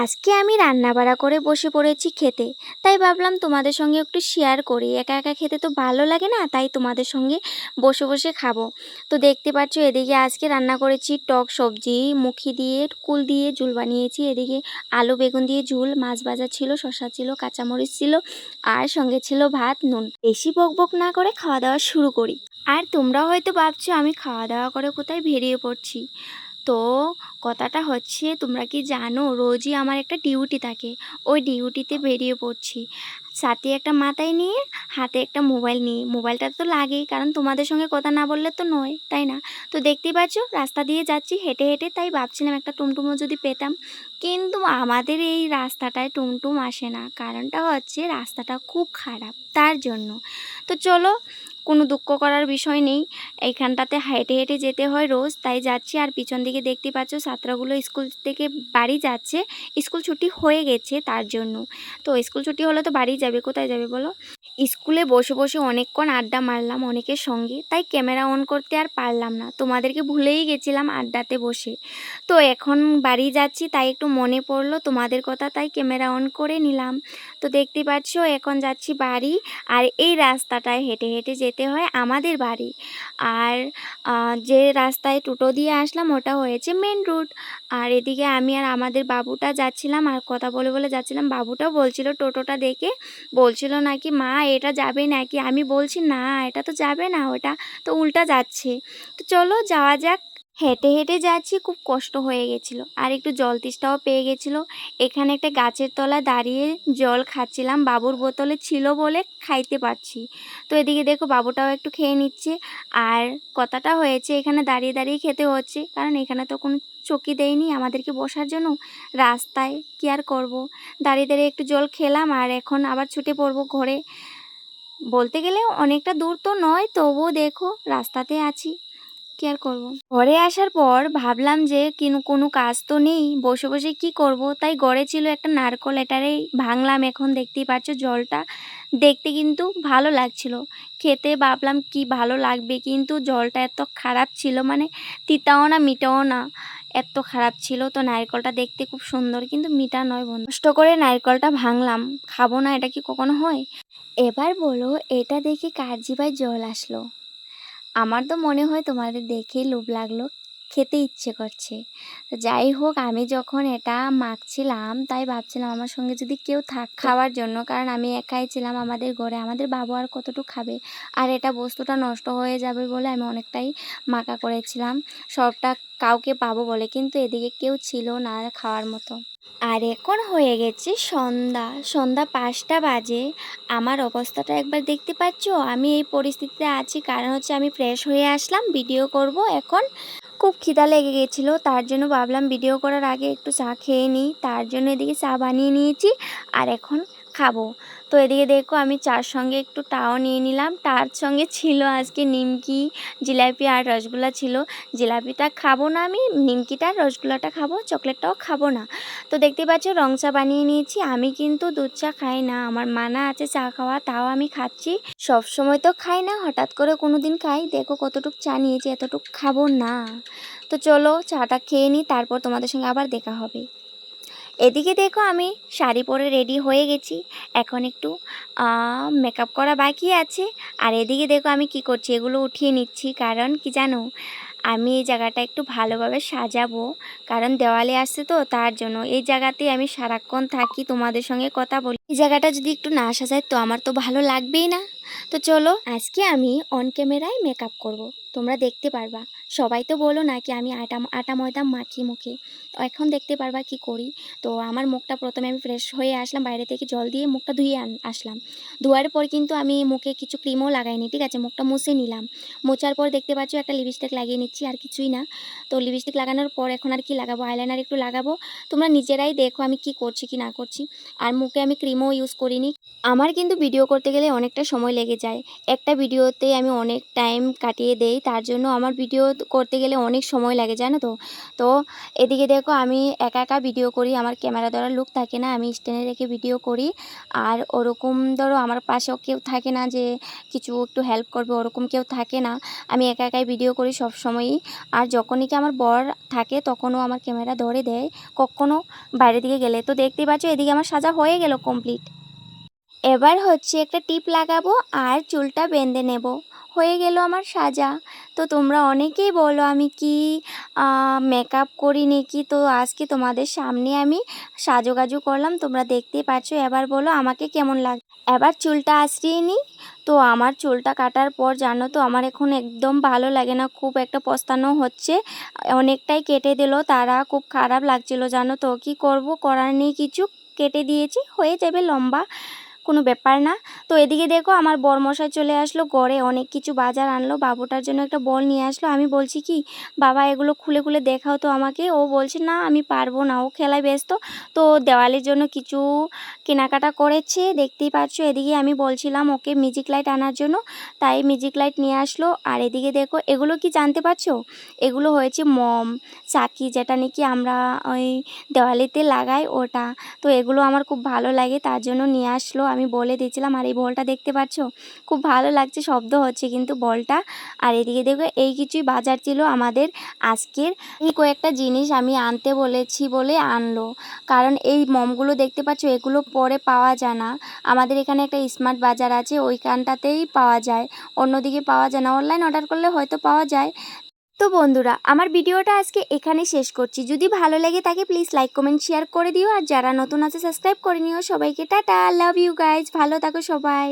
আজকে আমি রান্না বাড়া করে বসে পড়েছি খেতে। তাই ভাবলাম তোমাদের সঙ্গে একটু শেয়ার করি। একা একা খেতে তো ভালো লাগে না, তাই তোমাদের সঙ্গে বসে বসে খাব। তো দেখতে পাচ্ছ এদিকে আজকে রান্না করেছি টক সবজি, মুখি দিয়ে কুল দিয়ে ঝুল বানিয়েছি। এদিকে আলু, বেগুন দিয়ে ঝুল, মাছ ভাজা ছিল, শসা ছিল, কাঁচামরিচ ছিল, আর সঙ্গে ছিল ভাত, নুন। বেশি বক বক না করে খাওয়া দাওয়া শুরু করি। আর তোমরা হয়তো ভাবছ আমি খাওয়া দাওয়া করে কোথায় বেরিয়ে পড়ছি। তো কথাটা হচ্ছে, তোমরা কি জানো, রোজই আমার একটা ডিউটি থাকে। ওই ডিউটিতে বেরিয়ে পড়ছি। সাথে একটা মাথায় নিয়ে, হাতে একটা মোবাইল নিয়ে। মোবাইলটা তো লাগেই, কারণ তোমাদের সঙ্গে কথা না বললে তো নয়, তাই না? তো দেখতেই পাচ্ছ, রাস্তা দিয়ে যাচ্ছি, হেঁটে হেঁটে, তাই ভাবছিলাম একটা টুমটুমও যদি পেতাম। কিন্তু আমাদের এই রাস্তাটায় টুমটুম আসে না। কারণটা হচ্ছে, রাস্তাটা খুব খারাপ, তার জন্য। তো চলো, কোনো দুঃখ করার বিষয় নেই। এইখানটাতে হেঁটে হেঁটে যেতে হয় রোজ, তাই যাচ্ছি। আর পিছন দিকে দেখতে পাচ্ছ ছাত্রগুলো স্কুল থেকে বাড়ি যাচ্ছে, স্কুল ছুটি হয়ে গেছে তার জন্য। তো স্কুল ছুটি হলে তো বাড়ি যাবে, কোথায় যাবে বলো? স্কুলে বসে বসে অনেকক্ষণ আড্ডা মারলাম অনেকের সঙ্গে, তাই ক্যামেরা অন করতে আর পারলাম না। তোমাদেরকে ভুলেই গেছিলাম আড্ডাতে বসে। তো এখন বাড়ি যাচ্ছি, তাই একটু মনে পড়ল তোমাদের কথা, তাই ক্যামেরা অন করে নিলাম। তো দেখতে পাচ্ছ, এখন যাচ্ছি বাড়ি আর এই রাস্তাটায় হেঁটে হেঁটে যেতে হয় আমাদের বাড়ি। আর যে রাস্তায় টোটো দিয়ে আসলাম ওটা হয়েছে মেন রুট আর এদিকে আমি আর আমাদের বাবুটা যাচ্ছিলাম আর কথা বলে বলে যাচ্ছিলাম। বাবুটাও বলছিল টোটোটা দেখে। বলছিল নাকি, মা, এটা যাবে নাকি? আমি বলছি, না, এটা তো যাবে না, ওটা তো উল্টা যাচ্ছে। তো চলো যাওয়া যাক। হেঁটে হেঁটে যাচ্ছি, খুব কষ্ট হয়ে গেছিল। আর একটু জল তেষ্টাও পেয়ে গেছিল। এখানে একটা গাছের তলায় দাঁড়িয়ে জল খাচ্ছিলাম। বাবুর বোতলে ছিল বলে খাইতে পারছি। তো এদিকে দেখো বাবুটাও একটু খেয়ে নিচ্ছে। আর কথাটা হয়েছে, এখানে দাঁড়িয়ে দাঁড়িয়ে খেতে হচ্ছে। কারণ এখানে তো কোনো চকি দেয়নি আমাদেরকে বসার জন্য। রাস্তায় কি আর করব? দাঁড়িয়ে দাঁড়িয়ে একটু জল খেলাম আর এখন আবার ছুটে পড়ব ঘরে। বলতে গেলে অনেকটা দূর তো নয়, তবুও দেখো রাস্তাতে আছি। কি আর করব? ঘরে আসার পর ভাবলাম যে কিনু, কোনো কাজ তো নেই, বসে বসে কি করব? তাই গড়ে ছিল একটা নারকল এটারেই ভাঙলাম, এখন দেখতেই পাচ্ছ জলটা। দেখতে কিন্তু ভালো লাগছিল। খেতে ভাবলাম কি ভালো লাগবে, কিন্তু জলটা এত খারাপ ছিল মানে তিতাও না, মিটাও না। এত খারাপ ছিল তো নারকলটা দেখতে খুব সুন্দর, কিন্তু মিটা নয় বন্ধু। কষ্ট করে নারকলটা ভাঙলাম। খাব না, এটা কি কখনো হয়? এবার বলো, এটা দেখে কার জিভায় জল আসলো। আমার তো মনে হয় তোমাদের দেখেই লোভ লাগল। খেতে ইচ্ছে করছে। তো যাই হোক, আমি যখন এটা মাখছিলাম, তাই ভাবছিলাম আমার সঙ্গে যদি কেউ থাক খাওয়ার জন্য, কারণ আমি একাই ছিলাম আমাদের ঘরে, আমাদের বাবু আর কতটুকু খাবে? আর এটা বস্তুটা নষ্ট হয়ে যাবে বলে আমি অনেকটাই মাখা করেছিলাম। সবটা কাউকে পাবো বলে, কিন্তু এদিকে কেউ ছিল না খাওয়ার মতো। আর এখন হয়ে গেছে সন্ধ্যা। সন্ধ্যা পাঁচটা বাজে। আমার অবস্থাটা একবার দেখতে পাচ্ছ? আমি এই পরিস্থিতিতে আছি, কারণ হচ্ছে আমি ফ্রেশ হয়ে আসলাম ভিডিও করব এখন। খুব খিদা লেগে গেছিল, তার জন্য ভাবলাম ভিডিও করার আগে একটু চা খেয়ে নিই, তার জন্য এদিকে চা বানিয়ে নিয়েছি, আর এখন খাব। তো এদিকে দেখো আমি চার সঙ্গে একটু টাও নিয়ে নিলাম। তার সঙ্গে ছিল আজকে নিমকি, জিলাপি আর রসগোল্লা ছিল। জিলাপিটা খাব না আমি, নিমকিটা রসগোল্লাটা খাব, চকলেটটাও খাব না। তো দেখতে পাচ্ছ রং চা বানিয়ে নিয়েছি। আমি কিন্তু দুধ চা খাই না, আমার মানা আছে চা খাওয়া, তাও আমি খাচ্ছি। সব সময় তো খাই না, হঠাৎ করে কোনো দিন খাই। দেখো কতটুক চা নিয়েছি, এতটুক খাব না। তো চলো চাটা খেয়ে নিই, তারপর তোমাদের সঙ্গে আবার দেখা হবে। এদিকে দেখো আমি শাড়ি পরে রেডি হয়ে গেছি। এখন একটু মেকআপ করা বাকি আছে। আর এদিকে দেখো আমি কি করছি, এগুলো উঠিয়ে নিচ্ছি। কারণ কি জানো আমি এই জায়গাটা একটু ভালোভাবে সাজাবো। কারণ দেওয়ালে আসছে তো, তার জন্য। এই জায়গাতেই আমি সারাক্ষণ থাকি, তোমাদের সঙ্গে কথা বলি। এই জায়গাটা যদি একটু না সাজাই, তো আমার তো ভালো লাগবেই না। তো চলো, আজকে আমি অন ক্যামেরায় মেকআপ করব। তোমরা দেখতে পারবা। সবাই তো বলো না কি আমি আটা আটা ময়দা মাখি মুখে। এখন দেখতে পারবা কি করি। তো আমার মুখটা প্রথমে আমি ফ্রেশ হয়ে আসলাম, বাইরে থেকে জল দিয়ে মুখটা ধুয়ে আসলাম। ধোয়ার পর কিন্তু আমি মুখে কিছু ক্রিমও লাগাইনি, ঠিক আছে? মুখটা মুছে নিলাম। মোচার পর দেখতে পাচ্ছ একটা লিপস্টিক লাগিয়ে নিচ্ছি আর কিছুই না। তো লিপস্টিক লাগানোর পর এখন আর কি লাগাবো? আইলাইনার একটু লাগাবো। তোমরা নিজেরাই দেখো আমি কি করছি, কি না করছি। আর মুখে আমি ক্রিমও ইউজ করিনি। আমার কিন্তু ভিডিও করতে গেলে অনেকটা সময় লেগে যায়। একটা ভিডিওতে আমি অনেক টাইম কাটিয়ে দেই, তার জন্য আমার ভিডিও করতে গেলে অনেক সময় লাগে, জানো তো? তো এদিকে দেখো আমি একা একা ভিডিও করি, আমার ক্যামেরা ধরার লুক থাকে না, আমি স্ট্যান্ডে রেখে ভিডিও করি। আর ওরকম ধরো আমার পাশেও কেউ থাকে না যে কিছু একটু হেল্প করবে, ওরকম কেউ থাকে না। আমি একা একাই ভিডিও করি সব সময়ই। আর যখনই কি আমার বর থাকে তখনও আমার ক্যামেরা ধরে দেয়। কখনও বাইরের দিকে গেলে। তো দেখতেই পাচ্ছ, এদিকে আমার সাজা হয়ে গেল কমপ্লিট এবার হচ্ছে একটা টিপ লাগাবো আর চুলটা বেঁধে নেব। হয়ে গেল আমার সাজা। তো তোমরা অনেকেই বলো আমি কি মেকআপ করি নাকি? তো আজকে তোমাদের সামনে আমি সাজুগাজু করলাম। তোমরা দেখতেই পাচ্ছ, এবার বলো আমাকে কেমন লাগ, এবার চুলটা আশ্রিয়ে নিই। তো আমার চুলটা কাটার পর জানো তো, আমার এখন একদম ভালো লাগে না, খুব একটা পস্তানো হচ্ছে। অনেকটাই কেটে দিল, তারা খুব খারাপ লাগছিল, জানো তো। কি করব? করার নেই, কিছু কেটে দিয়েছি, হয়ে যাবে লম্বা। কোনো ব্যাপার না। তো এদিকে দেখো আমার বরমশাই চলে আসলো গড়ে অনেক কিছু বাজার আনলো, বাবুটার জন্য একটা বল নিয়ে আসলো। আমি বলছি, কি বাবা এগুলো খুলে খুলে দেখাও তো আমাকে। ও বলছে, না, আমি পারব না। ও খেলায় ব্যস্ত। তো দেওয়ালের জন্য কিছু কেনাকাটা করেছে, দেখতেই পাচ্ছ। এদিকে আমি বলছিলাম ওকে মিউজিক লাইট আনার জন্য, তাই মিউজিক লাইট নিয়ে আসলো। আর এদিকে দেখো, এগুলো কি জানতে পারছ? এগুলো হয়েছে মম, চাকি যেটা নাকি আমরা ওই দেওয়ালিতে লাগাই ওটা। তো এগুলো আমার খুব ভালো লাগে, তার জন্য নিয়ে আসলো। আমি বলে দিয়েছিলাম, আর এই বলটা দেখতে পাচ্ছ? খুব ভালো লাগছে, শব্দ হচ্ছে কিন্তু বলটা। আর এদিকে দেখো, এই কিছুই বাজার ছিল আমাদের আজকের। এই কয়েকটা জিনিস আমি আনতে বলেছি বলে আনলো। কারণ এই মমগুলো দেখতে পাচ্ছ, এগুলো পরে পাওয়া যায় না। আমাদের এখানে একটা স্মার্ট বাজার আছে, ওইখানটাতেই পাওয়া যায়। অন্যদিকে পাওয়া যায় না। অনলাইন অর্ডার করলে হয়তো পাওয়া যায়। তো বন্ধুরা, আমার ভিডিওটা আজকে এখানে শেষ করছি। যদি ভালো লাগে তাকে প্লিজ লাইক কমেন্ট শেয়ার করে দিও। আর যারা নতুন আছে সাবস্ক্রাইব করে নিও। সবাইকে টাটা লাভ ইউ গাইজ ভালো থাকো সবাই।